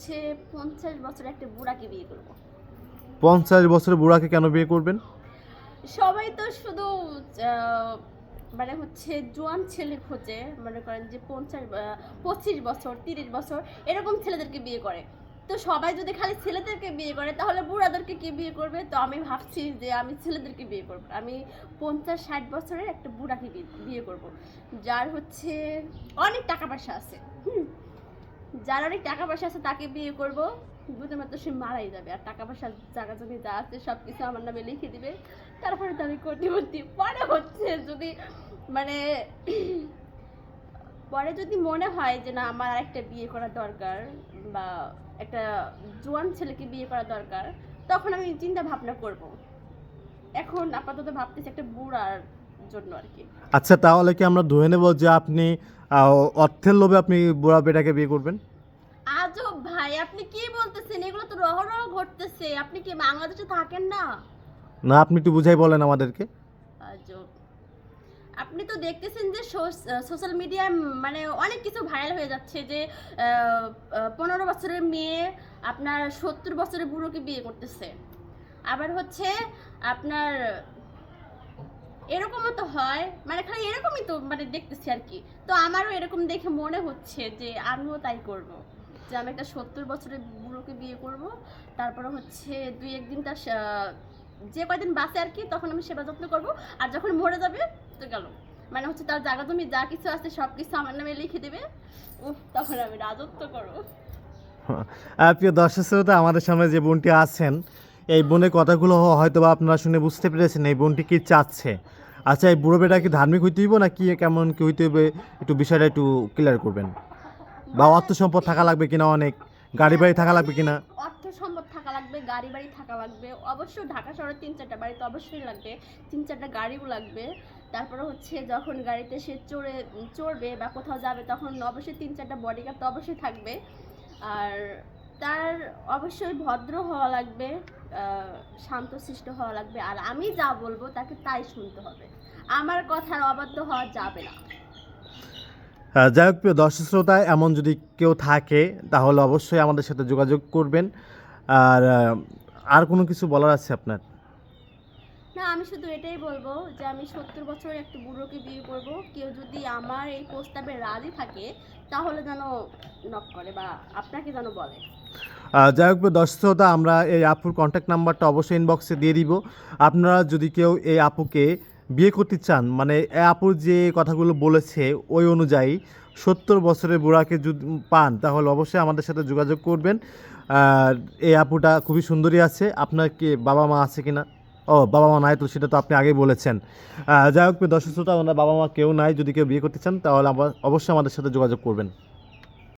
হচ্ছে পঞ্চাশ বছর একটা বুড়াকে বিয়ে করব। পঞ্চাশ বছরের বুড়াকে কেন বিয়ে করবেন? সবাই তো শুধু মানে হচ্ছে জোয়ান ছেলে খোঁজে মনে করেন যে পঞ্চাশ পঁচিশ বছর তিরিশ বছর এরকম ছেলেদেরকে বিয়ে করে। তো সবাই যদি খালি ছেলেদেরকে বিয়ে করে তাহলে বুড়াদেরকে কি বিয়ে করবে? তো আমি ভাবছি যে আমি ছেলেদেরকে বিয়ে করব। আমি পঞ্চাশ ষাট বছরের একটা বুড়াকে বিয়ে- বিয়ে করব যার হচ্ছে অনেক টাকা পয়সা আছে। হুম যার অনেক টাকা পয়সা আছে তাকে বিয়ে করব। বুঝতে মাত্র সে মারাই যাবে আর টাকা পয়সা, জায়গা জমি যা আছে সব কিছু আমার নামে লিখে দিবে। তারপরে তো আমি কোটিপতি। পরে হচ্ছে যদি মানে পরে যদি মনে হয় যে না, আমার একটা বিয়ে করা দরকার বা একটা জোয়ান ছেলেকে বিয়ে করা দরকার, তখন আমি চিন্তা ভাবনা করব। এখন আপাতত ভাবতেছি একটা বুড়ার জন্য আর কি। আচ্ছা তাহলে কি আমরা ধরে নেব যে আপনি অর্থের লোভে আপনি বুড়া বেটাকে বিয়ে করবেন? আজব ভাই আপনি কি বলতেছেন? এগুলো তো রহরহ ঘটতেছে। আপনি কি বাংলাদেশে থাকেন না? না আপনি একটু বুঝাই বলেন আমাদেরকে। আজব। আপনি তো দেখতেছেন যে সোশ্যাল মিডিয়ায় মানে অনেক কিছু ভাইরাল হয়ে যাচ্ছে যে পনেরো বছরের মেয়ে আপনার সত্তর বছরের বুড়োকে বিয়ে করতেছে। আবার হচ্ছে আপনার এরকমও তো হয়। মানে খালি এরকমই তো মানে দেখতেছি আর কি। তো আমারও এরকম দেখে মনে হচ্ছে যে আমিও তাই করব। যে আমি একটা সত্তর বছরের বুড়োকে বিয়ে করব। তারপরে হচ্ছে দুই একদিন তার যে কয়দিন বাঁচে আর কি, তখন আমি সেবা যত্ন করব। আর যখন মরে যাবে, তো গেল। মানে হচ্ছে তার জায়গা তুমি যা কিছু আছে সব কিছু আমার নামে লিখে দেবে। উফ, তখন আমি রাজত্ব করব। প্রিয় দর্শক শ্রোতা, আমাদের সামনে যে বোনটি আছেন এই বোনের কথাগুলো হয়তো বা আপনারা শুনে বুঝতে পেরেছেন এই বোনটি কি চাচ্ছে। আচ্ছা এই বুড়ো বেটা কি ধার্মিক হইতে হইব না কি কেমন কি হইতে হবে একটু বিষয়টা একটু ক্লিয়ার করবেন? বা অর্থ সম্পদ থাকা লাগবে কিনা অনেক? গাড়ি বাড়ি থাকা লাগবে কিনা? অর্থ সম্পদ থাকা লাগবে, গাড়ি বাড়ি থাকা লাগবে। অবশ্যই ঢাকা শহরে তিন চারটা বাড়ি তো অবশ্যই লাগবে। তিন চারটা গাড়িও লাগবে। তারপরে হচ্ছে যখন গাড়িতে সে চড়ে, চড়বে বা কোথাও যাবে তখন অবশ্যই তিন চারটা বডিগার্ড তো অবশ্যই থাকবে। আর তার অবশ্যই ভদ্র হওয়া লাগবে শান্ত শান্তশিষ্ট হওয়া লাগবে, আর আমি যা বলব তাকে তাই শুনতে হবে। আমার কথার অবাধ্য হওয়া যাবে না। যাই হোক প্রিয় দর্শক শ্রোতা, এমন যদি কেউ থাকে, তাহলে অবশ্যই আমাদের সাথে যোগাযোগ করবেন। আর আর কোনো কিছু বলার আছে আপনার? না, আমি শুধু এটাই বলব যে আমি সত্তর বছরের একটা বুড়োকে বিয়ে করব। কেউ যদি আমার এই প্রস্তাবে রাজি থাকে, তাহলে যেন নক করে বা আপনাকে যেন বলে। যাই হোক প্রিয় দর্শক শ্রোতা, আমরা এই আপুর কন্ট্যাক্ট নাম্বারটা অবশ্যই ইনবক্সে দিয়ে দিব। আপনারা যদি কেউ এই আপুকে বিয়ে করতে চান মানে আপুর যে কথাগুলো বলেছে ওই অনুযায়ী সত্তর বছরের বুড়াকে যদি পান, তাহলে অবশ্যই আমাদের সাথে যোগাযোগ করবেন। আর এই আপুটা খুবই সুন্দরী আছে। আপনার কি বাবা মা আছে কিনা? ও, বাবা মা নাই তো সেটা তো আপনি আগেই বলেছেন। যাই হোক দর্শক শ্রোতা, ওনার বাবা মা কেউ নাই, যদি কেউ বিয়ে করতে চান, তাহলে অবশ্যই আমাদের সাথে যোগাযোগ করবেন।